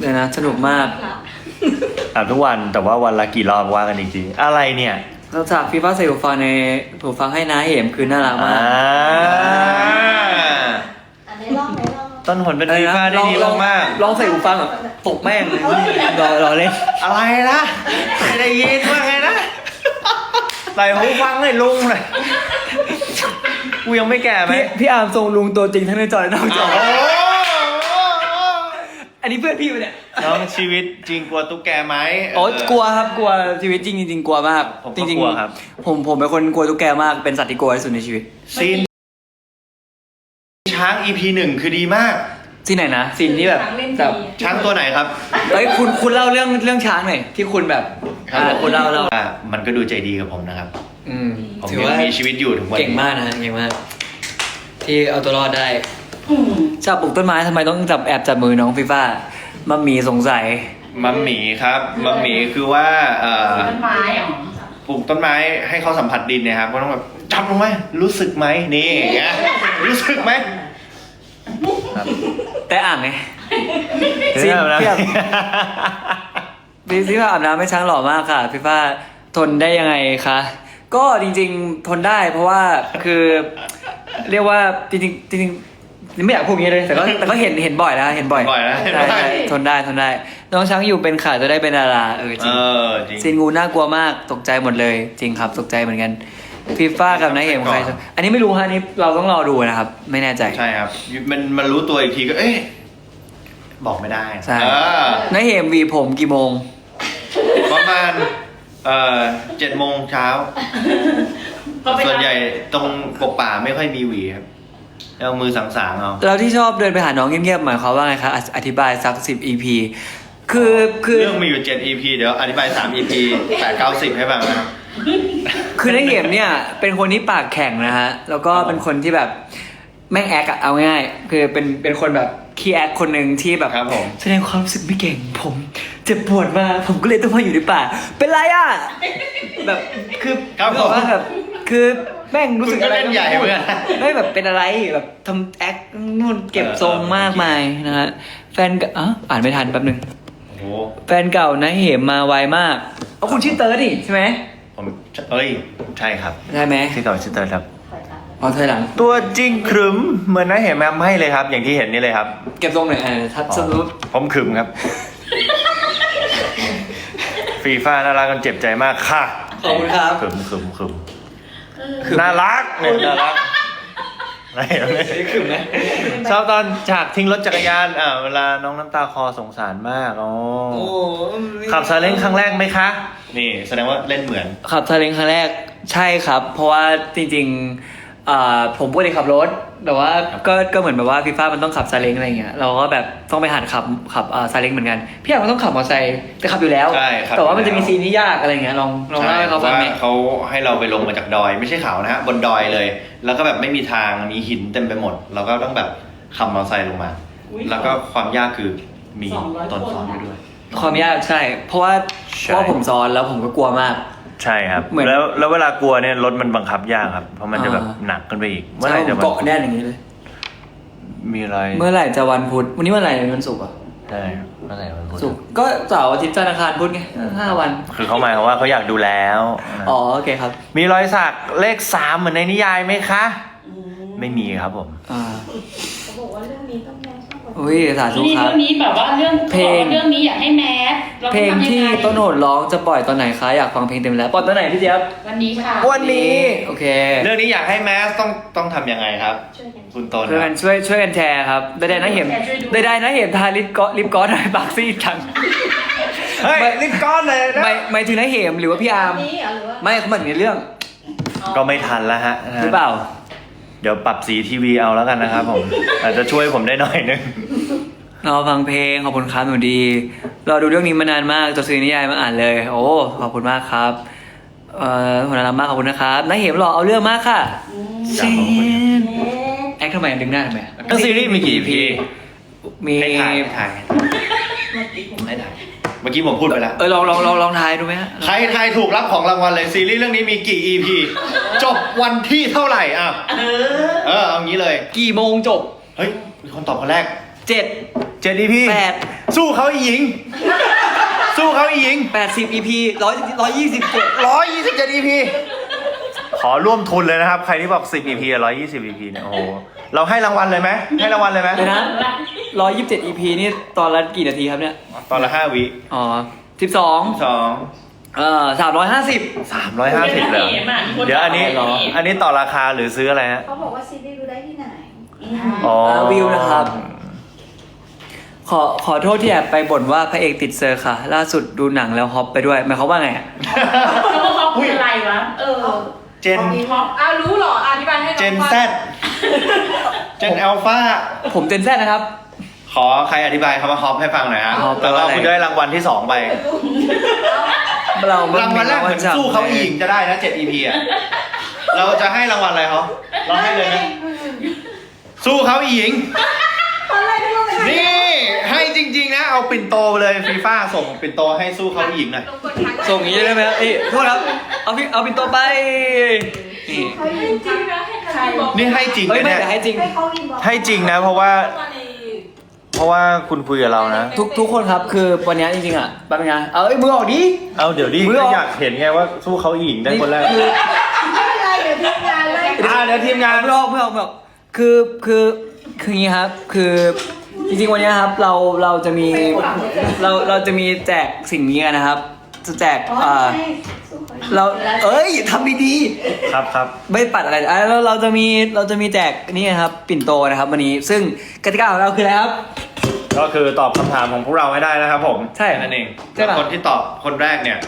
เดี๋ยวนะสนุกมากอาบทุกวันแต่ว่าวันละกี่รอบว่ากันอีกทีอะไรเนี่ยเราจากฟีฟ่าใส่หูฟังในหูฟังให้น้าเห็มคือน่ารักมาอ่ากอันนี้ลองไหนลองต้นหนเป็นอะไรฟีนะฟ่าได้ดีลองมากลองใส่หูฟังอะตกแม่งเลยรอรอเล่นๆอะไรนะไม่ได้ยินว่าไงนะใส่หูฟังให้ลุงเลยกูยังไม่แก่ไหมพี่พี่อาร์มทรงลุงตัวจริงทั้งในจอและนอกจอ โอ้ อันนี้เพื่อนพี่ปะเนี่ยน้องชีวิตจริงกลัวตุ๊กแกไหมโอ้เกลัวครับกลัวชีวิตจริงจริงๆกลัวมากผมก็จริงกลัวครับ ผมผมเป็นคนกลัวตุ๊กแกมากเป็นสัตว์ที่กลัวที่สุดในชีวิตซีนช้าง EP หนึ่งคือดีมากที่ไหนนะซีนที่แบบแบบช้างตัวไหนครับเฮ้ยคุณคุณเล่าเรื่องเรื่องช้างหน่อยที่คุณแบบอ่าคุณเล่าเล่าอะมันก็ดูใจดีกับผมนะครับ อืมผมถือยังว่ามีชีวิตอยู่ถึงวันนี้เก่งมากนะเก่งมากที่เอาตัวรอดได้อืม จับปลูกต้นไม้ทำไมต้องจับแอบจับมือน้องฟีฟ่ามัมมีสงสัย มัมหมีครับมัมหมีคือว่าเอ่อต้นไม้เหรอปลูกต้นไม้ให้เขาสัมผัสดินเนะครับก็ต้องแบบจับลงไหมรู้สึกไหมนี่อย่างเงี้ยรู้สึกไหมครับแต่อ่างไงซีนเทียบพี่ฟีฟ่าอาบน้ำไม่ช้างหล่อมากค่ะฟีฟ่าทนได้ยังไงคะก็จริง ๆ ทนได้เพราะว่าคือ เรียกว่าจริงๆจริง ๆไม่อยากพูดอย่างนี้เลย แต่ก็แต่ก็เห็นเห็นบ่อยนะเห็นบ่อยบ่อยนะใช่ใช่ทนได้ทนได้ น้องช้างอยู่เป็นขาจะได้เป็นดาราเออจเอริงอจริง ซีนงูน่ากลัวมากตกใจหมดเลย จริงครับตกใจเหมือนกันฟีฟ่ากับนายเอ็มใครชอบอันนี้ไม่รู้ฮะอันนี้เราต้องรอดูนะครับ ไม่แน่ใจ ใช่ครับ มันมันรู้ตัวอีกทีก็ เอ๊ะบอกไม่ได้ใช่ เออนายเอ็มวีผมกี่โมง ประมาณเอ่อเจ็ดโมงเช้าก็ไปส่วนใหญ่ตรงกบป่าไม่ค่อยมีหวีครับ เอามือสังๆเอา เราที่ชอบเดินไปหาน้องเงียบๆหมายความว่าไงคะอธิอธิบายสักสิบ EP คือคือ เรื่องมีอยู่เจ็ด EP เดี๋ยวอธิบายสาม EP แปดเก้าสิบให้ฟังนะครับคือนายเอ็มเนี่ย เป็นคนที่ปากแข็งนะฮะ แล้วก็เป็นคนที่แบบแม่งแอคอะเอาง่ายๆคือเป็นเป็นคนแบบขี้แอคคนหนึ่งที่แบบ ครับผม แสดงความรู้สึกไม่เก่ง ผมเจ็บปวดมากผมก็เลยต้องมาอยู่ในป่า เป็นไรอะ แบบคือครับผมอกว่าแบบคือ แม่งรู้สึกอะไรคุณก็เล่นใหญ่เหมือนกัน ไม่แบบเป็นอะไรแบบทำแอคนู่นเก็บทรงมากมายนะฮะแฟนก็อะอ่านไม่ทันแป๊บนึง โอ้โหแฟนเก่านะเหมมาไวมากเอาคุณชื่อเติร์ดดิใช่ไหมผมเอ้ย ใช่ครับใช่ไหมที่ต่อชิตเตอร์ครับ อ๋อถอยหลัง ตัวจริงครึมเหมือนนะเห็นแมมให้เลยครับ อย่างที่เห็นนี่เลยครับเก็บทรงหน่อยอ่าทัดสรุปผมขรึมครับ ฟีฟ่าน่ารักกันเจ็บใจมากค่ะขอบคุณครับ ขรึมขรึมขรึมขรึม น่ารักเนี่ยน่ารักอะไรเนี่ยขรึมนะชอบตอนฉากทิ้งรถจักรยานอ่าเวลาน้องน้ำตาคอสงสารมากอ๋อโอ้ขับซาเล้งครั้งแรกไหมคะ นี่ แสดงว่าเล่นเหมือน ขับซาเล้งครั้งแรกใช่ครับ เพราะว่าจริง ๆ อ่าผมปกติขับรถ แต่ว่าก็ก็เหมือนแบบว่าฟีฟ่ามันต้องขับซาเล้งอะไรเงี้ยเราก็แบบต้องไปหัดขับขับอ่าซาเล้งเหมือนกัน พี่อยากมันต้องขับมอเตอร์ไซค์แต่ขับอยู่แล้ว ใช่ครับ แต่ว่ามันอยู่จะแล้วมีซีนที่ยากอะไรเงี้ยลองลองเล่าให้เขาฟังหน่อยใช่พระว่เขาให้เราไปลงมาจากดอย ไม่ใช่เขานะฮะบนดอยเลย แล้วก็แบบไม่มีทางมีหินเต็มไปหมด เราก็ต้องแบบขับมอเตอร์ไซค์ลงมาแล้วก็ความยากคือมีตนซ้อนอยู่ด้วย ความยากใช่ เพราะว่าใช่ เพราะว่าผมซ้อนแล้วผมก็กลัวมาก ใช่ครับ เหมือน แล้วแล้วเวลากลัวเนี่ยรถมันบังคับยากครับ เพราะมันจะแบบอ่าหนักขึ้นไปอีกเมื่อใช่ไหร่ผจะมวันเกาะแน่นอย่างนี้เลย มีอะไรเมื่อไหร่จะวันพุธวันนี้วันอะไรวันศุกร์เหรอะใช่เมื่อไหร่วันพุธศุกร์ก็เสาร์อาทิตย์จันทร์อังคารพุธไงห้าวัน คือเขาหมายความว่าเขาอยากดูแล้วอ๋อโอเคครับมีรอยสักเลขสามเหมือนในนิยายไหมคะ ไม่มีครับผม อ่า เขาบอกว่าเรื่องนี้ต้องแมสมากกว่า อุ้ยสาธุนี่ครับเรื่องนี้แบบว่าเรื่องเพลง เรื่องนี้อยากให้แมสราเพลงทำยัไที่ต้นโหดร้องจะปล่อยตอนไหนคะอยากฟังเพลงเต็มแล้วปล่อยตอนไหนพี่เจี๊ยบวันนี้ค่ะวันนี้ โอเคเรื่องนี้อยากให้แมสต้องต้องทำยังไงครับ ช่วยกัน คุณต้นช่วยคกัรับนช่วยช่วยกันแชร์ครับได้ได้นะเห็นได้ได้นะเห็นทาลิปกอลิปกอสหน่อยปากซีดจัง เฮ้ยรีบก้อนเลยนะไม่ไม่ถึงนะเหมหรือว่าพี่อาร์มนี่เหรอหรือว่าไม่เขาเหมือนในเรื่องก็ไม่ทันแล้วฮะหรือเปล่า เดี๋ยวปรับสีทีวีเอาแล้วกันนะครับผม อาจจะช่วยผมได้หน่อยนึงเราฟังเพลงขอบคุณครับหนูดีเราดูเรื่องนี้มานานมากจะซื้อนิยายมาอ่านเลย โอ้ขอบคุณมากครับเอ่อหัวหน้ารักมากขอบคุณนะครับนายเหมหล่อเอาเรื่องมากค่ะอยากบอกคนเดียวแอคทำไมดึงหน้าทำไมแล้วซีรีส์มีกี่ EP มี ให้ถ่ายให้ถ่ายให้ถ่าย เมื่อกี้ผมพูดไปแล้ว เออลองลองลองลองทายดูไหมฮะใครทายถูกรับของรางวัลเลย ซีรีส์เรื่องนี้มีกี่ EP จบวันที่เท่าไหร่อะเออเอางี้เลย กี่โมงจบเฮ้ยมีคนตอบคนแรกเจ็ดเจ็ด EP แปดสู้เขาอีหญิง สู้เขาอีหญิงแปดสิบ EP ร้อยร้อยยี่สิบเจ็ดร้อยยี่สิบเจ็ด EP ขอร่วมทุนเลยนะครับ ใครที่บอกสิบ EP ร้อยยี่สิบ EP เนี่ยโอ้โห เราให้รางวัลเลยไหมให้รางวัลเลยไหมเลยนะร้อยยี่สิบเจ็ด EP นี่ตอนละกี่นาทีครับเนี่ย ตอนละห้าวิอ๋อสิบสองสองเอ่อสามร้อยห้าสิบ สามร้อยห้าสิบเลยเหมอะมีคนเดี๋ยวอันนี้เหรอ อันนี้ต่อราคาหรือซื้ออะไรฮะเขาบอกว่าซีรีส์ดูได้ที่ไหนอ๋อวิวนะครับ ขอขอโทษที่แอบไปบ่นว่าพระเอกติดเซอร์ค่ะ ล่าสุดดูหนังแล้วฮอปไปด้วยหมายความว่าไงอะเขาบอกเขาคืออะไรวะ เออ เจนท็อปอ้าวรู้เหรอ อธิบายให้น้องเจนฟังแซด เจนอัลฟาผมเจนแซดนะครับ ขอใครอธิบายคำว่าฮอปให้ฟังหน่อยฮะฮอปแปลแล้วว่าก็อะไร คุณได้รางวัลที่สองไป เรารางวัลแรกเหมือนสู้เขาอีหญิงจะได้นะเจ็ด EP อะ เราจะให้รางวัลอะไรเขาเราให้เลยไหมสู้เขาอีหญิงนี่ให้จริง ๆ นะ เอาปิ่นโตไปเลยฟีฟ่าส่งปิ่นโตให้สู้เขาอีหญิงหน่อย ลงกดทักส่งอย่างนี้ได้ไหมครับเอ้ยโทษครับ เอาพี่เอาปินโตไป นี่เขาอินจริงนะให้ใครบอกนี่ให้จริงเฮ้ยนะไม่เนี่ยแต่ให้จริง ให้เขาอินบอกให้จริงนะ เพราะว่ามาในเพราะว่าคุณคุยกับเรานะ ทุกทุกคนครับคือวันนี้จริงๆอะแป๊บนึงนะเอาเอ้ยมือออกดิ เอาเดี๋ยวดิมือออก อยากเห็นไงว่าสู้เขาอีหญิงได้คนแรกคือไม่เป็นไรเดี๋ยวทีมงานไล่อ่าเดี๋ยวทีมงาน มือออกมือออกมือออกคือคือคืออย่างนี้ครับคือจริงๆวันนี้ครับเราเราจะมีเราเราจะมีแจกสิ่งนี้กันนะครับ จะแจกอ๋อเอ่อใช่สู้ เขาอินเราเอ้ยทำดีๆครับครับไม่ปัดอะไรอะแล้วเราจะมีเราจะมีแจกนี่นะครับปิ่นโตนะครับวันนี้ซึ่งกติกาของเราคืออะไรครับ ก็คือตอบคำถามของพวกเราให้ได้นะครับผมใช่แค่นั่นเองใช่ปะ แล้วคนที่ตอบคนแรกเนี่ย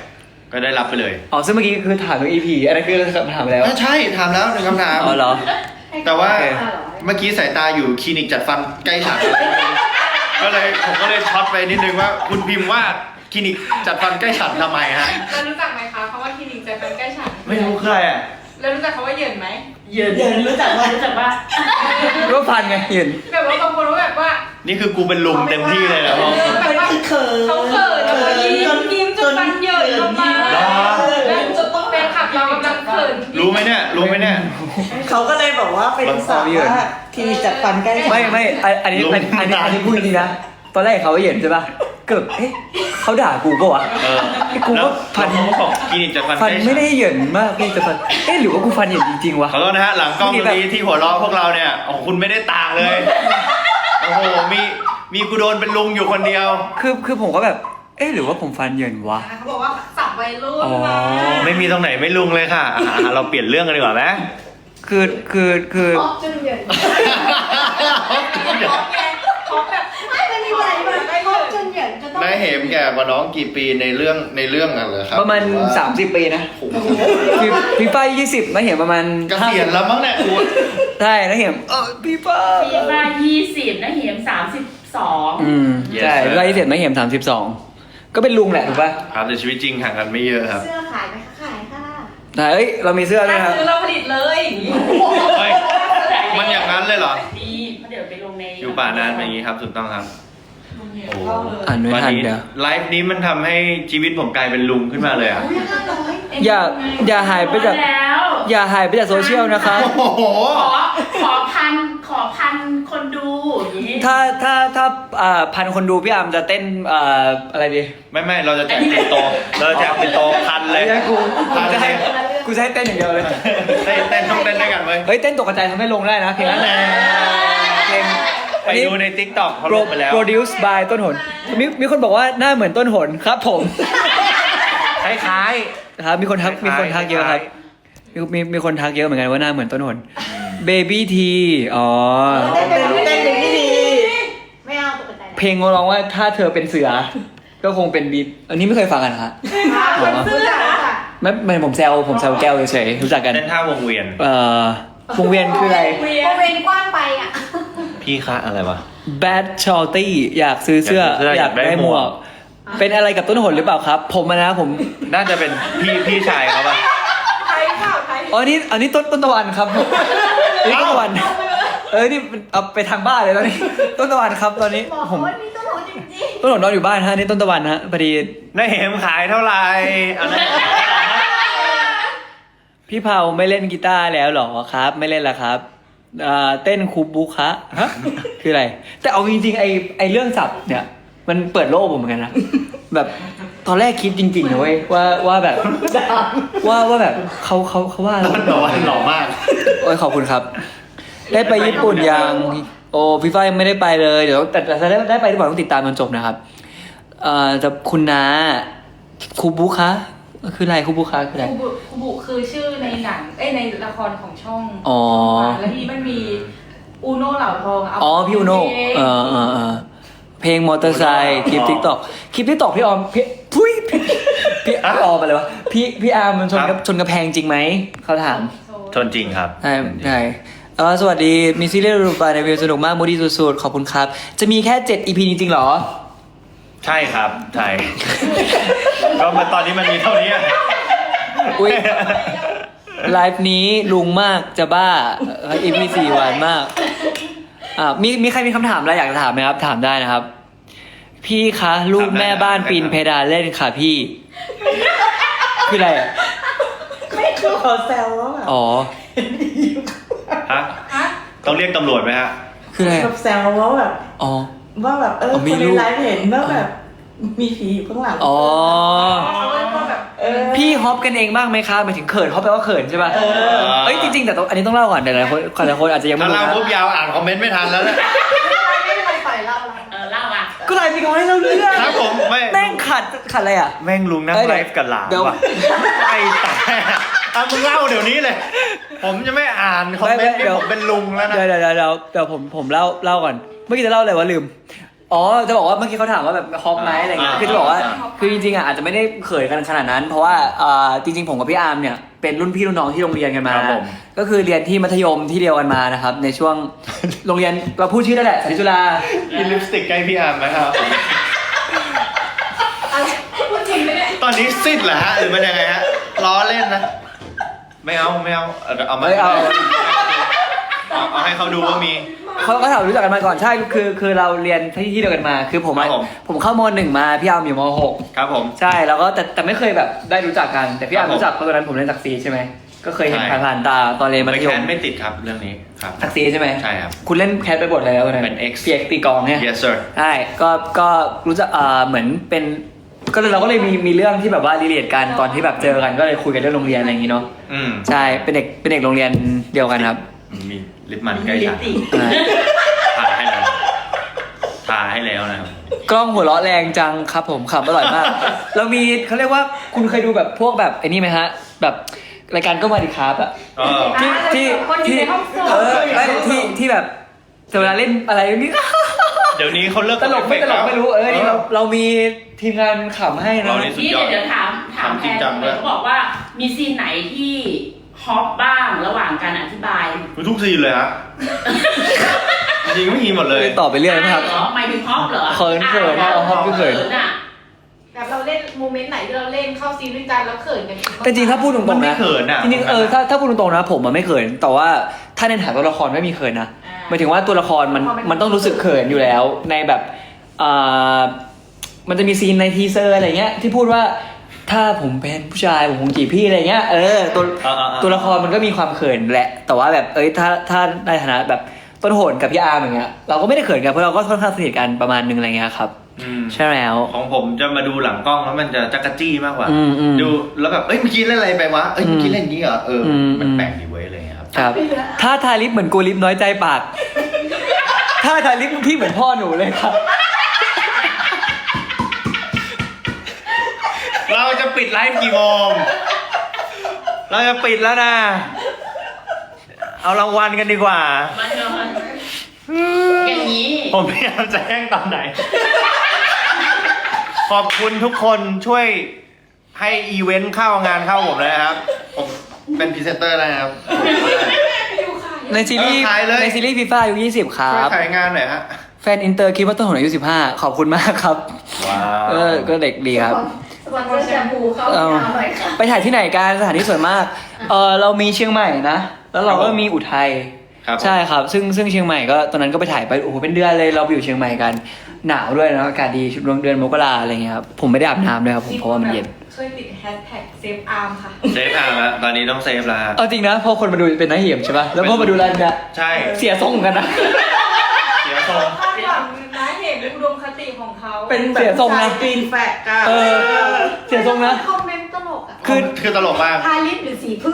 ก็ได้รับไปเลยอ๋อซึ่งเมื่อกี้คือถามถึง EP อันนั้นคือถามไปแล้ว อะใช่ถามแล้วหนึ่งคำถาม อ๋อเหรอให้เขแต่ว่าโอเคอะเหรอเมื่อกี้สายตาอยู่คลินิกจัดฟันใกล้ฉันก็เลยผมก็เลยช็อตไปนิดนึงว่า คุณพิมพ์ว่า คลินิกจัดฟันใกล้ฉันทำไมฮะ แล้วรู้จักไหมคะคำว่าคลินิกใจฟันใกล้ฉันไม่รู้คืออะไรอะแล้วรู้จักคำว่าเหยินไหมเยินเยินรู้จักว่ารู้จักว่าก็พันไงเห็นแบบว่าบางคนรู้แบบว่า นี่คือกูเป็นลุงเต็มที่เลยนะพ่อแบบว่าเขินเขาเขินแล้วก็ยิ้มยิ้มจนฟันเหยินออกมาเหรอแล้วจนต้องแฟนคลับเรากำลังเขินรู้ไหมเนี่ยรู้ไหมเนี่ยเขาก็เลยบอกว่าเป็นสาวว่าที่จัดฟันใกล้ไม่ไม่อันอันนี้อันอันนี้อันนี้พูดจริงๆนะ ตอนแรกเขาเห็นใช่ปะเกือบเอ๊ะเขาด่ากูปะวะเออกูก็แล้วฟันเขาก็บอกคลินิกจัดฟันฟันใกล้ฉันไม่ได้เหยินมากพี่แต่ฟันเอ๊ะหรือว่ากูฟันเหยินจริงๆวะ ขอโทษนะฮะหลังกล้องตรงนี้ที่หัวเราะพวกเราเนี่ยโอ้โหคุณไม่ได้ต่างเลย โอ้โหมีมีกูโดนเป็นลุงอยู่คนเดียว คือคือผมก็แบบ เอ๊ะหรือว่าผมฟันเหยินวะ เขาบอกว่าสับวัยรุ่นอ๋อมาไม่มีตรงไหนไม่ลุงเลยค่ะอะ เราเปลี่ยนเรื่องกันดีกว่าไหม คือคือคือท็อปจนเหยินท็อปไงท็อปแบบไม่มันมีอะไรบ้างท็อปจนเหยินจะต้องนายเหมแก่กว่าน้องกี่ปีในเรื่องในเรื่องอะเหรอครับประมาณ30 ปีนะพี่พี่ป้ายยี่สิบไม่เห็นประมาณเกษียณแล้วมั้งเนี่ยกูใช่แล้วเห็นเออพี่ป้าพี่ป้ายี่สิบนะเหมสามสิบสองอืมใช่พี่ป้ายยี่สิบไม่เห็นสามสิบสองก็เป็นลุงแหละถูกป่ะครับแต่ชีวิตจริงห่างกันไม่เยอะครับเสื้อขายไหมคะขายค่ะแต่เอ้ยเรามีเสื้อด้วยถ้าครับ ซื้อเราผลิตเลยอย่างนี้เฮ้ยมันอย่างนั้นเลยเหรอดีเพราะเดี๋ยวไปลงใน อยู่ป่านานเป็นอย่างนี้ครับถูกต้องครับ โอ้อ่านไม่วัทันนี้เดี๋ยว ไลฟ์นี้มันทำให้ชีวิตผมกลายเป็นลุงขึ้นมาเลยอะห้าร้อยอย่าอย่าหายไปจาก แล้วอย่าหายไปจากโซเชียลนะคะ โอ้โห ขอขอพันขอพันคนดูอย่างนี้ถ้าถ้าถ้าอ่าพันคนดูพี่อามจะเต้นอ่าอะไรดีไม่ไม่เราจะแจกปิ่นโต เราจะแจกปิ่นโตพันเลยไม่ใช่กูพันจะเลให้ยกูจะให้เต้นอย่างเดียวเลย เต้นเต้นต้องเต้นด้วยกันเว้ย เฮ้ยเต้นตกกระจายทำให้ลงได้นะเพลงนั้นนะเพลงไป ดูในทิกตอกเขาโปรลงไปแล้ว produce by ต้นหนมีมีคนบอกว่าหน้าเหมือนต้นหนครับผม คล้ายนะครับมีคนทักมีคนทักเยอะครับมีมีมีคนทักเยอะเหมือนกันว่าหน้าเหมือนต้นหน baby t อ๋อ เต้นเป็นเต้นหนึ่งที่ดีไม่เอาตกใจเพลงร้องว่าถ้าเธอเป็นเสือ ก็คงเป็นบีอันนี้ไม่เคยฟังกันนะฮะคนเสื้อค่ะไม่ไม่ผมแซวผมแซวแก้วเฉยๆรู้จักๆกันเต้นท่าวงเวียน เอ่อวงเวียนคืออะไรโมเวนกว้างไปอะ พี่คะอะไรวะ bad shorty อยากซื้อเสื้ออยากซื้อเสื้ออยอายากกได้ได้หมวหมวกกเป็นอะไรกับต้นหนหรือเปล่าครับ ผมอะนะผม น่าจะเป็นพี่พี่ชายเขาปะไทยข่าวไทยอ๋อนี่อันนี้ต้นต้นตะวันครับอันนี้ต้นตะวัน เออนี่มันเอาไปทางบ้านเลยตอนนี้ ต้นตะวันครับตอนนี้บอกผม ว่านี่ต้นหอจริงต้นหนนอนอยู่บ้านฮะนี่ต้นตะวันฮะพอดีนายเหมขายเท่าไหร่เอานายเหมขายเท่าไหร่ฮะพี่เผาไม่เล่นกีตาร์แล้วเหรอครับ ไม่เล่นละครับ อ่าเต้นคูบุคะฮะคืออะไร แต่เอาจริงๆไอไอเรื่องศัพท์เนี่ย มันเปิดโลกผมเหมือนกันนะ แบบตอนแรกคิดจริงๆนะเว้ยว่าว่าแบบ ว่าว่าแบบเขาเขาเขาว่าอะไรต้นบอกว่าหล่อมาก โอ้ยขอบคุณครับ ได้ไปญี่ปุ่นยัง โอ้พี่ฝ้ายยังไม่ได้ไปเลยเดี๋ยวแต่แต่ถ้าได้ได้ไปที่บอกต้องติดตามจนจบนะครับ เอ่อจะคุณน้าคูบุคะ คืออะไรคูบุคะคืออะไรคูบุคูบุคือชื่อในหนังเอ้ยในละครของช่องอ๋อ แล้วทีนี้มันมีอูโน่เหล่าทองเาอ๋อพี่อุโน่พลงเออเออเออเพลงมอเตอร์ไซค์คลิปทิกตอกคลิปทิกตอกพี่ออมพี่พุ้ยพี่พี่พี่ออมอะไรวะพี่พี่อาร์มมันชนครักับ บชนกระแพงจริงไหมเขาถามชนจริงครับใช่ใช่เออสวัสดีมีซีรีส์รูปในวิวสนุกมากมูดี้สุดๆขอบคุณครับ จะมีแค่ 7 EP จริงๆเหรอ ใช่ครับ ใช่ ก็มาตอนนี้มันมีเท่านี้อะอุ้ยไลฟ์นี้ลุงมากจะบ้าเอ่อ EP สี่หวานมากอ่ามีมีใครมีคำถามอะไรอยากจะถามไหมครับ ถามได้นะครับ พี่คะลูกแม่บ้านปีนเพดานเล่นค่ะพี่คืออะไรอะไม่คือขอแซวว่าแบบอ๋อฮะฮะต้องเรียกตำรวจไหมฮะ คืออะไรแบอะบแซวว่าแบบอ๋อ ว่าแบบเอออ๋อคมีนในลูก ไลฟ์เห็นว่าแบบ มีผีอยู่ข้างหลังอ๋อ เขาเรียกว่าแบบเออ พี่ฮอปกันเองบ้างไหมคะหมายถึงเขินฮอปแปลว่าเขินใช่ป่ะเออ เอ้ยจริงๆแต่ต้องอันนี้ต้องเล่าก่อนเดี๋ยวหลายคนหลายคนอาจจะยังไม่ถ้ารู้เรานะปุ๊บยาวอ่านคอมเมนต์ไม่ทันแล้วเนี่ยไม่ไม่ปล่อยเล่าเราเออเล่าอะก็ไลฟ์มีเขาให้เราเรื่องครับผมไม่แม่งขัดขัดอะไรอะ แม่งลุงนั่งเอ้ยไลฟ์กับหลานเดี๋ยว ว่ะไอ้แต่อะมึงเล่าเดี๋ยวนี้เลย ผมจะไม่อ่านคอมเมนต์ที่ผมเป็นลุงแล้วนะ เดี๋ยวเดี๋ยวเดี๋ยวเดี๋ยวเดี๋ยวผมผมเล่าเล่าก่อน เมื่อกี้จะเล่าอะไรวะลืม อ๋อจะบอกว่าเมื่อกี้เขาถามว่าแบบฮอปไหมอะไรเงี้ยอ่าคือจะบอกว่า อ่าคือจริงๆอะอาจจะไม่ได้เขินกันขนาดนั้น เพราะว่าอ่าจริง ๆ ผมกับพี่อาร์มเนี่ยเป็นรุ่นพี่รุ่นน้องที่โรงเรียนกันมา ครับผม ก็คือเรียนที่มัธยมที่เดียวกันมานะครับในช่วง โรงเรียนเราพูดชื่อได้แหละสันติจุฬากินลิปสติกใกล้พี่อาร์มไหมครับ อะไรพูดจริงไหมเนี่ยตอนนี้ซิดเหรอฮะหรือมันยังไงฮะล้อเล่นนะ ไม่เอาไม่เอาเอาเอามาเอ้ยเอา เอาเอาให้เขาดูว่ามี เขาก็ถามรู้จักกันมาก่อนใช่คือคือเราเรียนที่ที่เดียวกันมาคือผมอะครับผม ผมเข้ามหนึ่งมาพี่อาร์มอยู่มหกครับผม ใช่แล้วก็แต่แต่ไม่เคยแบบได้รู้จักกันแต่พี่อาร์มครับผม รู้จักเพราะตอนนั้นผมเรียนตักซีใช่ไหมก็เคยเห็นใช่ผ่านๆตาตอนเรียนมัไปธยแคมนไม่ติดครับเรื่องนี้ครับตักซีใช่ไหมใช่ครับ คุณเล่นแคทไปบทอะไรแล้วตอนนั้นเป็น X เปียกตีกลองเนี่ย yes sir ใช่ก็ ก็รู้จักอ่าเหมือนเป็น ก็เลยเราก็เลยมี มีเรื่องที่แบบว่ารีเลทกันตอนที่แบบเจอกันก็เลยคุยกันเรื่องโรงเรียนอะไรอย่างงี้เนาะ อืมใช่ เป็นเด็ก เป็นเด็กโรงเรียนเดียวกันครับ มี ลิปมันใกล้ลิฉัปนติกอ่าทาให้แล้วทาให้แล้วนะครับ กล้องหัวเราะแรงจังครับผมขับอร่อยมาก เรามีเขาเรียกว่าคุณเคยดูแบบพวกแบบไอ้นี่ไหมฮะ แบบรายการก็มาดิครับอะเออ ที่ที่คนอยู่ที่ในห้องสอบเออไม่ที่ที่แบบแต่เวลาเล่นอะไรนี่ เดี๋ยวนี้เขาเลิกตลกไม่ตลกไม่รู้เออนี่เราอเรามีทีมงานขำให้นะ เรานี่พี่เดี๋ยวเดี๋ยวถามถามถามแทจริงนจังด้วยเขาบอกว่ามีซีนไหนที่ ฮอปบ้างระหว่างการอธิบายทุกซีนเลยฮะ จริงๆไม่มีหมดเลยเลย ตอบไปเรื่อยนะครับใช่เหรอหมายถึงฮอปเหรอเขินเขินอะเอาฮอปก็เขิน อะแบบเราเล่นโมเมนต์ไหนที่เราเล่นเข้าซีนด้วยกันแล้วเขินกันแต่จริงถ้าพูดตรมันงๆไม่นะเขินอะจริงๆเออถ้าถ้าพูดตรงๆนะ ผมมันไม่เขิน แต่ว่าถ้าในฐานตัวละครไม่มีเขินนะ อ่าหมายถึงว่าตัวละครมันมันต้องรู้สึกเขินอยู่แล้ว ในแบบอ่ามันจะมีซีนในทีเซอร์อะไรเงี้ยที่พูดว่า ถ้าผมเป็นผู้ชายผมคงจีบพี่อะไรเงี้ยเออตัวอ่าๆๆตัวละครมันก็มีความเขินแหละ แต่ว่าแบบเอ้ยถ้าถ้าในฐานะแบบต้นโหนกับพี่อาร์มอย่างเงี้ยเราก็ไม่ได้เขินกันเพราะเราก็ค่อนข้างสนิทกันประมาณนึงอะไรเงี้ยครับ อืมใช่แล้ว ของผมจะมาดูหลังกล้องแล้วมันจะจักรจี้มากกว่า อืมอืมดูแล้วแบบเอ้ยเมื่อกี้เล่นอะไรไปวะเอ้ยเมื่อกี้เล่นอย่างนี้เหรอเอออม มันอืมแปลกดีเว้ยอะไรเงี้ยครับ ครับ ถ้าทาลิปเหมือนกูลิปน้อยใจปาก ถ้าทาลิปพี่เหมือนพ่อหนูเลยครับ ปิดไลฟ์กี่โมง เราจะปิดแล้วนะ เอารางวัลกันดีกว่า มันเนอะอย่างนี้ ผมพยายามจะแห้งตอนไหน ขอบคุณทุกคนช่วยให้อีเวนต์เข้างานเข้าผมเลยนะครับ ผมเป็นพรีเซนเตอร์ได้นะครับ ในซีรีส์เออขายเลย ในซีรีส์ฟีฟ่าอายุ20 ครัช่วยบ ขายงานหน่อยฮะ แฟนอินเตอร์คิดว่าต้นหนอายุ15 ขอบคุณมากครับ ว้าว เออ ก็เด็กดีครับ สปอนเซอร์แชมพูเข้าเออหน้าหน่อยค่ะไปถ่ายที่ไหนกันสถานที่สวยมาก เออเรามีเชียงใหม่นะ แล้วเราก็มีอุทัย ครับผมใช่ครับ ซึ่งซึ่งเชียงใหม่ก็ตอนนั้นก็ไปถ่ายไปโอ้โหเป็นเดือนเลยเราไปอยู่เชียงใหม่กัน หนาวด้วยนะอากาศดีช่วงเดือนมกราอะไรเงี้ยครับผมไม่ได้อาบน้ำเลยครับผมเพราะว่ามันเย็นช่วยติดแฮชแท็กเซฟอาร์มค่ะ เซฟอะแล้วตอนนี้ต้องเซฟแล้วฮะเอาจริงนะพอคนมาดูเป็นนักเหี่ยมใช่ป่ะแล้วพอมาดูไลฟ์เนี่ยใช่เสียทรงเหมือนกันนะ เสียทรง คาดหวังนะเห็นอุดมคติของ เขาเป็นแบบเสียทรงนะ กรีนแฟกอะเออ เสียทรงนะ คอมเมนต์ตลกอะคือคือตลกมากทาลิปหรือสีพึ่ง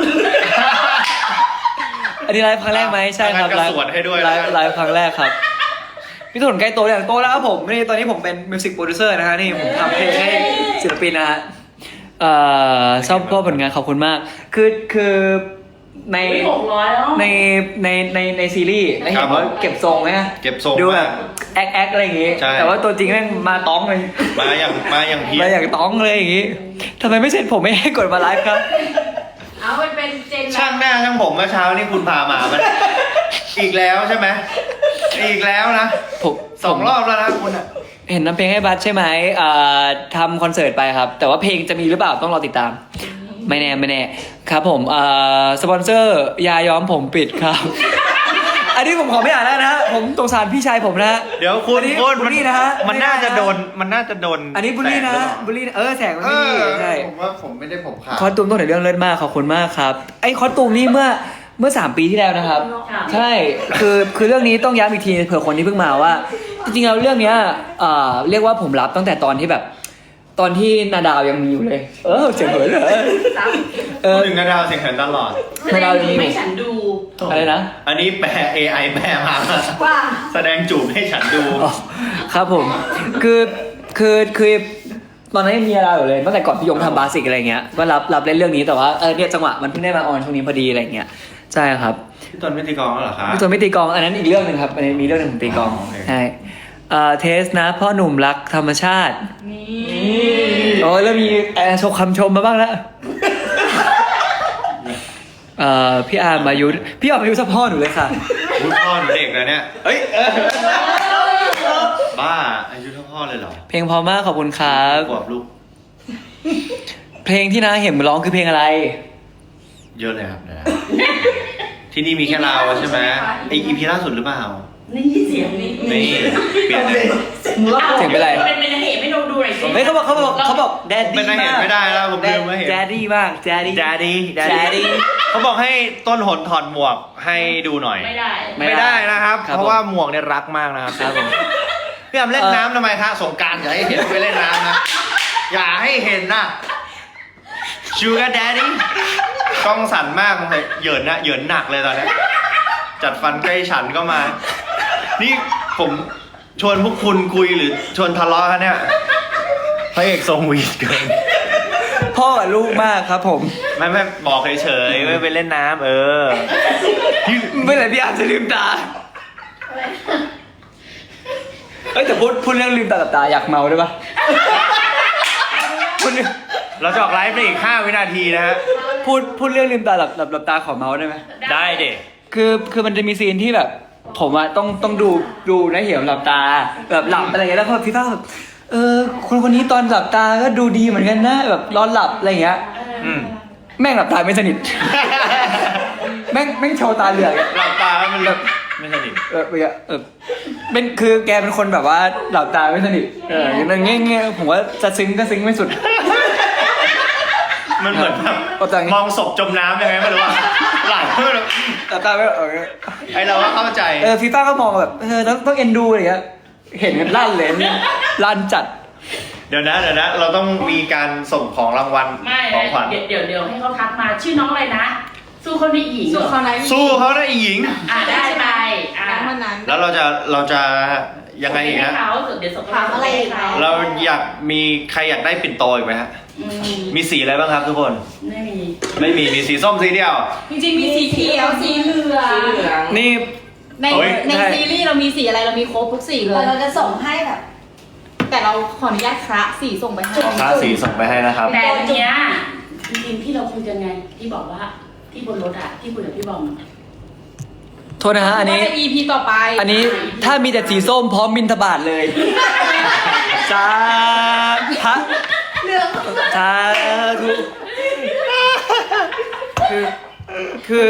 อันนี้ไลฟ์ครั้งแรกไหมใช่ครับงั้นก็ไลฟ์สวดให้ด้วยไลแล้วกัฟ์นไลฟ์ครั้งแรกครับ พี่ถนนใกล้โตอย่างโตแล้วครับผมนี่ตอนนี้ผมเป็นมิวสิกโปรดิวเซอร์นะฮะนี่ผมทำเพลงให้ศิลปินนะฮะเอ่อชอบชอบผลงานขอบคุณมาก คือคือ ในหกร้อยแล้วในในในในซีรีส์ได้ครัเห็บนว่าเก็บทรงไหมเก็บทรงดูแบมาบกแอคแอคอะไรอย่างงี้ ใช่ แต่ว่าตัวจริงแม่งมาต้องเลย มาอย่างมาอย่างเพี้ยมานอย่างต้องเลยอย่างงี้ทำไมไม่เซ็นผมไม่ให้กดมาไลฟ์ครับ เอามันเป็นเจนช่างหน้าช่างผมเมื่อเช้านี่คุณพามามัน อีกแล้วใช่ไหมอีกแล้วนะผมสองรอบแล้วนะคุณอะเห็นน้ำเพลงให้บัสใช่ไหมเอ่อทำคอนเสิร์ตไปครับ แต่ว่าเพลงจะมีหรือเปล่าต้องรอติดตาม ไม่แน่ไม่แน่ครับผมเอ่อสปอนเซอร์ยาย้อมผมปิดครับ อันนี้ผมขอไม่อ่านแล้วนะฮะผมสงสารพี่ชายผมนะฮะ เดี๋ยวคุณอันนี้คุณบุลลี่นะฮะมันไม่ได้น่าจะนะ โดนมันน่าจะโดนอันนี้บุลลี่นะแสงหรือเปล่าบุลลี่เออแสงมันเอไม่ดีอใช่ ผมว่าผมไม่ได้ผมขาดคอสตูมต้นไหนเรื่องเลิศมากขอบคุณมากครับ ไอ้คอสตูมนี่เมื่อเมื่อสามปีที่แล้วนะครับ ค่ะใช่คือคือเรื่องนี้ต้องย้ำอีกทีเผื่อคนที่เพิ่งมาว่า จริงๆแล้วเรื่องเนี้ยเอ่อเรียกว่าผมรับตั้งแต่ตอนที่แบบ ตอนที่นาดาวยังมีอยู่เลย เออเสียงเหินเลยเอพูอ ดถึงนาดาวเสียงเหินตลอดนาดาวยังมีอให้ยู่ฉันดูอะไรนะ อันนี้แปล AI แปลมา ว่าแสดงจูบให้ฉันดูอ๋อครับผม คือคือคือตอนนั้นยังมีนาดาวอยู่เลยตั้งแต่ก่อนพี่ยงทำบาสิกอะไรเงี้ยก็รับรับเล่นเรื่องนี้แต่ว่าเออเนี่ยจังหวะมันเพิ่งได้มาออนช่วงนี้พอดีอะไรเงี้ยใช่ครับพี่ตนไม่ตีกลองแล้วเหรอคะ พี่ตัวไม่ตีกลองอันนั้นอีกเรื่องหนึ่งครับอันนี้มีเรื่องหนึ่งผมตีกลองอ๋อโอเค ใช่ เอ่อเทสนะพ่อหนุ่มรักธรรมชาติ นี่โอ้ยแล้วมีเอ่อชมคำชมมาบ้างแล้วเอ่อพี่อาร์มอายุพี่อาร์มอายุสักพ่อหนูเลยค่ะคุณพ่อหนูเด็กแล้วเนี่ย เอ้ยเออบ้า อายุเท่าพ่อเลยเหรอเพลงพอมากขอบคุณครับ ขวบลูก เพลงที่น้าเห็นร้องคือเพลงอะไร เยอะเลยครับนะที่นี่มีแค่เราใช่ไหมไออีพีล่าสุดหรือเปล่า นี่เสียงนี่นี่เปลี่ยนเลยเสียงเป็นไร เป็นเป็นเหตุไม่ดูดูหน่อยสิเฮ้ยเขาบอกเขาบอกเขาบอกแดดเป็ดี้นนายเห็นมากไม่ได้แล้วผมลืมไม่เห็นแดดดี้มากแดดดี้ Daddy Daddy เขาบอกให้ต้นหนถอดหมวกให้ดูหน่อย ไม่ได้ ไม่ไม่ได้ได้นะครับครับ เพราะว่าหมวกเนี่ยรักมากนะครับครับผมพี่อำเล่นน้ำทำไมคะสงกรารอย่าให้เห็นไปเล่นน้ำนะอย่าให้เห็นนะชูการ์ d ด d ดี้กล้องสั่นมากเลยเหยินนะเหยินหนักเลยตอนเนี้ยจัดฟันใกล้ฉันก็มา นี่ผมชวนพวกคุณคุยหรือชวนทะเลาะกันเนี่ยพระเอกทรงวีดเกิน พ่อกับลูกมากครับผม ไม่ไม่บอกเฉยๆไม่ไปเล่นน้ำเออที่เมื่อไหร่พี่อาร์มจะลืมตาเอ้ยแต่พูดพูดเรื่องลืมตากับตาอยากเมาได้ปะพูดเรื่องเราจะออกไลฟ์ในอีก 5 วินาทีนะฮะ พูดพูดเรื่องลืมตาหลับหลับหลับตาขอเมาได้ไหมได้เด็คือคือมันจะมีซีนที่แบบ ผมอะต้องต้องดูดูนะเหี่ยวหลับตาแบบหลับอะไรอย่างเงี้ยแล้วพอพี่ฟ้าแบบเออคนคนนี้ตอนหลับตาก็ดูดีเหมือนกันนะแบบนอนหลับอะไรอย่างเงี้ยอืมแม่งหลับตาไม่สนิท แม่งแม่งโชว์ตาเหลือกอะหลับตาแล้วมันแบบไม่สนิทเออเออเออเป็นคือแกเป็นคนแบบว่าหลับตาไม่สนิทเอออย่างเงี้ยเงี้ยผมว่าจะซึ้งก็ซึ้งไม่สุด มันเหมือนแบบเอาแต่อย่างงี้มองศพจมน้ำยังไงไม่รู้ว่าหลังเพื่อนแบบหลับตาไม่เออไอเราก็เข้าใจ เออฟีฟ่าก็มองแบบเออต้องต้องเอ็นดูอะไรเงี้ยเห็นกันลั่นเลยลั่นจัด เดี๋ยวนะเดี๋ยวนะ เราต้องมีการส่งของรางวัลไม่ของขวัญเดี๋ยวเดี๋ยวเดี๋ยวให้เขาทักมาชื่อน้องอะไรนะ สู้คนนี้หญิงเหรสุดอเขาไหนสู้เขาได้หญิง อ่าได้ไปอ่าน้ำมันนั้น แล้วเราจะเราจะ ยังไงอีกให้ฮะเขาเดี๋ยวส่งถามอะไรอีกไหม เราอยากมีใครอยากได้ปิ่นโตอีกไหมฮะ อืมมีสีอะไรบ้างครับทุกคน ไม่มี ไม่มี มีสีส้มสีเดียว จริงๆมีสีเขียวสีเหลืองสีเหลืองนี่ ในเฮ้ยในใช่ซีรีส์เรามีสีอะไรเรามีครบทุกสีเลแต่ย เราจะส่งให้แบบ แต่เราขออนุญาตคระสีส่งไปให้ค่าสีส่งไปให้นะครับ แต่อันเนี้ยจริงๆที่เราคุยกันไงที่บอกว่าที่บนรถอะที่คุยกับพี่บอมอะ โทษนะฮะอันนี้ ว่าจะ EP ต่อไปอันนี้ถ้ามีแต่สีส้มพร้อมบินทบาทเลยสาพระเหลืองสาธุคือคือ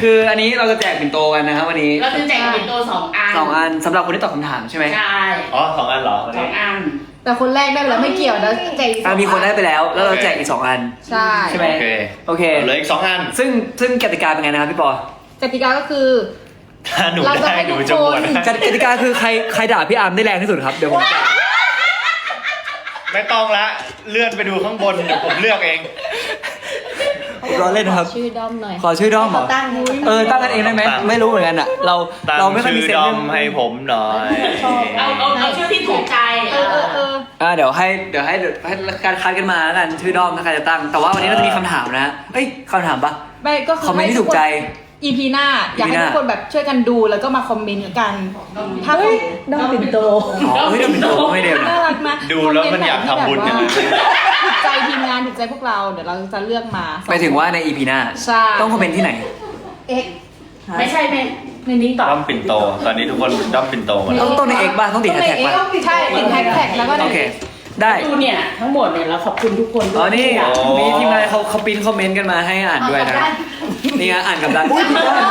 คืออันนี้เราจะแจกปิ่นโตกันนะครับวันนี้เราจะแจกเป็นตัวสองอันสองอันสำหรับคนที่ตอบคำถามใช่ไหมใช่อ๋อสองอันเหรอวันสอนี้งอัน แต่คนแรกได้ไปแล้วไม่เกี่ยวนะแจกอีกสอะองมีคนได้ไปแล้ว แล้วเราแจกอีกสองอัน ใช่ ใช่ไหม โอเค โอเค เหลืออีกสองอัน ซึ่งซึ่งกติกาเป็นไงนะครับพี่ปอ กติกาก็คือ ถ้าหนูเราจะได้ให้หนูทุกจะบวชคนนะกติกาคือใครใครด่าพี่อาร์มได้แรงที่สุดครับ เดี๋ยวผมแจกไม่ต้องละ เลื่อนไปดูข้างบน เดี๋ยวผมเลือกเอง รอเล่นนะครับ ชื่อด้อมหน่อยขอชื่อด้อมเหรอตั้งเออตั้งกันเองได้ไหมตั้งไม่รู้เหมือนกันอะ เราตั้งเราไม่ค่อยมีชื่อเซนดอเรื่มองให้ผมหน่อย เอาเอาเอาชื่อที่ถูกใจเออเออเอออ่าเดี๋ยวให้เดี๋ยวให้เดี๋ยวให้การคัดกันมาแล้วกันชื่อด้อมถ้าใครจะตั้ง แต่ว่าวันนี้เราจะมีคำถามนะเอ้ยคำถามปะ ไม่ก็คอมเมนต์ที่ถูกใจอี พีหน้า อยากให้ EP หน้าทุกคนแบบช่วยกันดูแล้วก็มาคอมเมนต์กัน ถ้าเฮ้ยน้องปิ่นโต อ๋อเฮ้ยเดี๋ยวปิ่นโตก็ไม่เดียวนะ น่ารักมากดูแล้วมันอยากทำบุญอย่างนั้น ถูกใจทีมงานถูกใจพวกเราเดี๋ยวเราจะเลือกมาไปถึงว่าใน EP หน้า ใช่ ต้องคอมเมนต์ที่ไหน เอ็กไม่ใช่ในในนี้ตอบด้อมปิ่นโต ตอนนี้ทุกคนด้อมปิ่นโตหมดต้องต้องใน X บ้างต้องติดแฮชแท็กบ้างใช่ติดแฮชแท็กแล้วก็ใน โอเค ได้ ดูเนี่ยทั้งหมดเนี่ยเราขอบคุณทุกคนด้วยอ๋อนี่ที่ะ มีทีมงานเขาเขาปริ้นคอมเมนต์กันมาให้อ่านด้วยนะ นี่ไงอ่านกับด้านอุ้ยผิดด้าน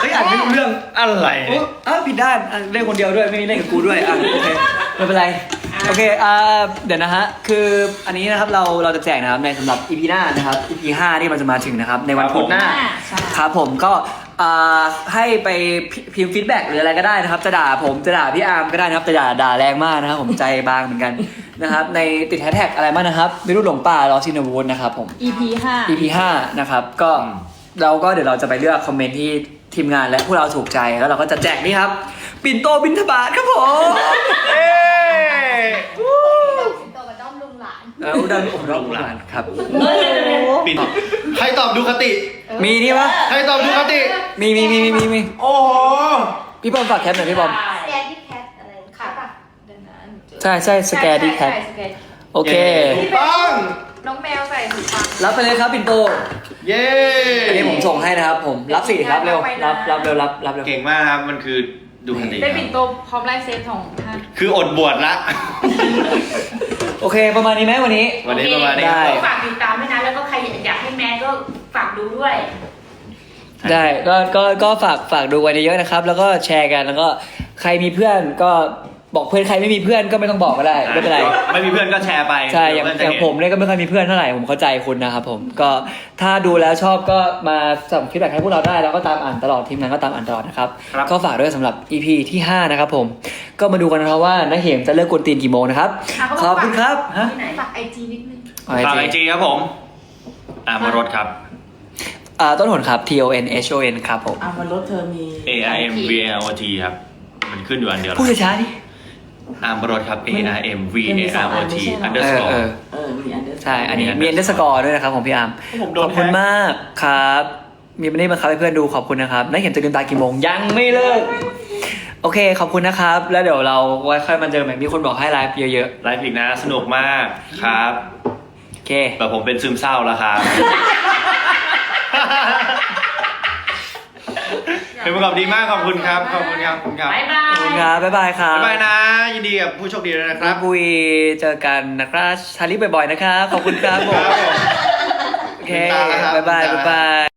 เฮ้ยอ่านไม่รู้เรื่องอะไรอุ๊เนี่ยยอ้าวผิดด้านอะเล่นคนเดียวด้วยไม่มีเล่นกับกูด้วยอะโอเคไม่เป็นไรโอเคอ่าเดี๋ยวนะฮะคืออันนี้นะครับเราเราจะแจกนะครับในสำหรับ EP หน้านะครับ EP 5ที่มันจะมาถึงนะครับในวันพุธหน้า ใช่ ครับผมก็อ่าให้ไปพิมพ์ฟีดแบ็กหรืออะไรก็ได้นะครับ จะด่าผมจะด่าพี่อาร์มก็ได้นะครับจะด่าด่าแรงมากนะครับ ผมใจบางเหมือนกันนะครับ ในติดแฮชแท็กอะไรบ้างนะครับไม่รู้หลงป่ารอชินวูดนะครับผม EP ห้า EP 5 นะครับ ก็อืม เราก็เดี๋ยวเราจะไปเลือกคอมเมนต์ที่ทีมงานและพวกเราถูกใจแล้วเราก็จะแจกนี่ครับ ปิ่นโตบินทบาทครับผมเอ้ยตัวกับด้อมลุงหลาน เอออุดมอุดมหลานครับเฮ้ยเดี๋ยวเดี๋ยวเดี๋ยวปิ่นใครตอบดูคติ มีนี่ปะใครตอบดูคติมีมีมีมีมีมีโอ้โห พี่บอมฝากแคปหน่อยพี่บอม แกที่แคทอะไรค่ะป่ะเดี๋ยวนะหนูเจอใช่ใช่สแกนดีแคปใช่สแกนโอเค ถูกต้อง น้องแมวใส่หูฟังรับไปเลยครับปิ่นโตเย้อันนี้ผมส่งให้นะครับผม รับสิรับเร็ว รับรับเร็วรับรับเร็ว เก่งมากครับมันคือดูคติได้ปิ่นโตพร้อมลายเซ็นของท่านคืออดบวชละ โอเค ประมาณนี้ไหมวันนี้ วันนี้ประมาณนี้ได้ครับฝากติดตามด้วยนะ แล้วก็ใครอยากให้แมนก็ฝากดูด้วย ได้ก็ก็ก็ฝากฝากดูกันเยอะๆนะครับ แล้วก็แชร์กันแล้วก็ใครมีเพื่อนก็ บอกเพื่อนใครไม่มีเพื่อนก็ไม่ต้องบอกก็ได้ไม่เป็นไร ไม่มีเพื่อนก็แชร์ไปใช่อย่างเพื่นอจะย่างเห็น ผมเนี่ยก็ไม่ค่อยมีเพื่อนเท่าไหร่ผมเข้าใจคุณนะครับผมก็ถ้าดูแล้วชอบก็มาส่งฟีดแบ็กให้พวกเราได้แล้วก็ตามอ่านตลอดทีมงานก็ตามอ่านตลอดนะครับครับ ก็ฝากด้วยสำหรับ EP ที่ 5 นะครับผมก็มาดูกันนะครับว่านักเหมจะเลิกกวนตีนกี่โมงนะครับอะเขาขบออบกคุณครับฮะที่ไหนฝากไอจีนิดนึง ฝากไอจีครับผมอ่ามารถครับ อ่าต้นหนครับ T O N H O N ครับผมอะมันรถเธอมี A I M V A R O T ครับ มันขึ้นอยู่อันเดียวพูดช้าๆดิ อามารถครับ A I M V มัน A มีสอ R ง O อัน T ไม่ใช่เหรอเออ underscore เออเออ มีอันเดอร์ใช่ อันนี้มีมีอัอันนเดเดออร์ร์สกอร์ด้วยนะครับของพี่อาร์มผมโดขนอบคุณแฮ็ก มากครับ มีไม่ได้มาครับให้เพื่อนดูขอบคุณนะครับนักเห็นจะลืมตากี่โมงยังไม่เลิก โอเคขอบคุณนะครับ แล้วเดี๋ยวเราไว้ค่อยมาเจอใหม่มีคนบอกให้ไลฟ์เยอะไลฟ์อีกนะ สนุกมากครับๆโอเค แต่ผมเป็นซึมเศร้าแล้วครับ เป็นประกอบดีมากขอบคุณครับขอบคุณครับขอบคุณครับบ๊ายบาขอบยคุณครับบ๊ายบายครับบ๊ายบายนะ ยินดีกับผู้โชคดีด้วยนะคครัรับบบุยเจอกันนะครับชาลิบ่อยๆนะครับขอบคุณครับผมครับผม โอเคลืมตาแล้วครับบ๊ายบายลืมตาบ๊ายบาย